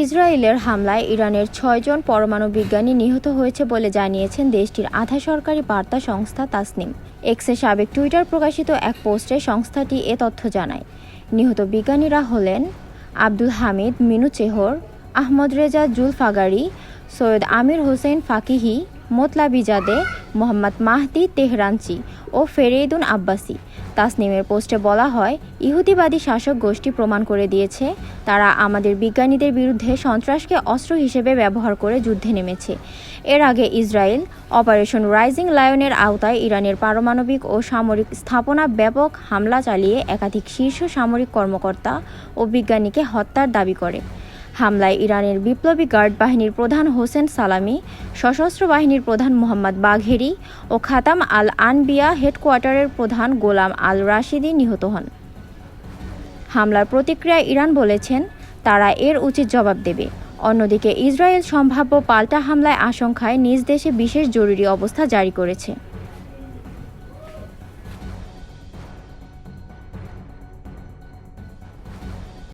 ইসরায়েলের হামলায় ইরানের ছয়জন পরমাণু বিজ্ঞানী নিহত হয়েছে বলে জানিয়েছেন দেশটির আধা সরকারি বার্তা সংস্থা তাসনিম। এক্সে সাবেক টুইটার প্রকাশিত এক পোস্টে সংস্থাটি এ তথ্য জানায়। নিহত বিজ্ঞানীরা হলেন Abdul Hamid, Minouchehr, Ahmad Reza জুলফাগারি, Syed Amir Hossein Feghhi Motallebizadeh Mohammad Mahdi Tehranchi ও ফেরেইদুন আব্বাসি। তাসনিমের পোস্টে বলা হয়, ইহুদিবাদী শাসক গোষ্ঠী প্রমাণ করে দিয়েছে, তারা আমাদের বিজ্ঞানীদের বিরুদ্ধে সন্ত্রাসকে অস্ত্র হিসেবে ব্যবহার করে যুদ্ধে নেমেছে। এর আগে ইসরায়েল অপারেশন রাইজিং লায়নের আওতায় ইরানের পারমাণবিক ও সামরিক স্থাপনা ব্যাপক হামলা চালিয়ে একাধিক শীর্ষ সামরিক কর্মকর্তা ও বিজ্ঞানীকে হত্যার দাবি করে। হামলায় ইরানের বিপ্লবী গার্ড বাহিনীর প্রধান হোসেন সালামি, সশস্ত্র বাহিনীর প্রধান মোহাম্মদ বাঘেরি ও খাতাম আল আনবিয়া হেডকোয়ার্টারের প্রধান গোলাম আল রাশিদি নিহত হন। হামলার প্রতিক্রিয়ায় ইরান বলেছেন, তারা এর উচিত জবাব দেবে। অন্যদিকে ইসরায়েল সম্ভাব্য পাল্টা হামলায় আশঙ্কায় নিজ দেশে বিশেষ জরুরি অবস্থা জারি করেছে।